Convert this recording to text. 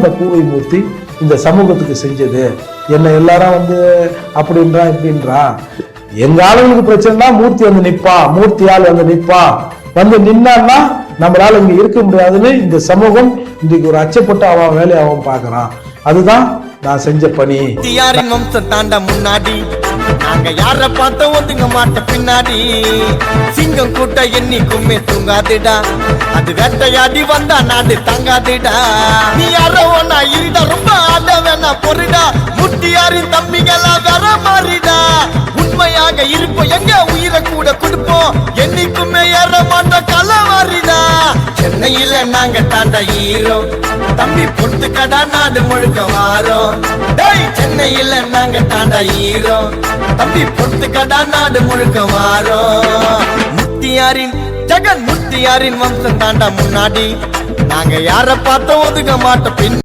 இந்த கூவை மூர்த்தி இந்த சமூகத்துக்கு செஞ்சது. என்ன எல்லாரும் வந்து அப்படின்றா இப்படின்றா? எங்க ஆளுங்களுக்கு பிரச்சனைனா மூர்த்தி வந்து நிற்பா மூர்த்தி ஆள் வந்து நிற்பா வந்து நின்னான்னா நம்மளால இங்க இருக்க முடியாதுன்னு இந்த சமூகம் இன்றைக்கு ஒரு அச்சப்பட்டு அவன் வேலையை அவன் பாக்குறான் அதுதான் நான் செஞ்ச பணி. யாரின் வம்சம் தாண்ட முன்னாடி நாங்க யார பார்த்த ஒதுங்க மாட்ட பின்னாடி? சிங்கம் கூட்ட என்னைக்குமே தூங்காதுடா. அது வேட்டையாடி வந்தா நாடு தங்காதுடா. நீ யார ஒன்னா இருடா ரொம்ப ஆட வேணா பொருடா முட்டியாரின் தம்பிகளா வேற மாறிடா. உண்மையாக இருப்போம் எங்க உயிரை கூட கொடுப்போம். என்னைக்குமே ஏற மாட்டோம் கலவாரிடா. சென்னையில நாங்க தாண்டா ஈரோ தம்பி பொட்டு கடா நாடு முழுக்க வாரோம். சென்னையில நாங்க தாண்டா ஈரோ தம்பி பொத்து கடா நாடு முழுக்க வாரோம் முத்தியாரின் ஜெகன் முத்தியாரின் வம்சம் தாண்டா முன்னாடி. நாங்க யார பார்த்தோம் ஒதுக்க மாட்டோம் பின்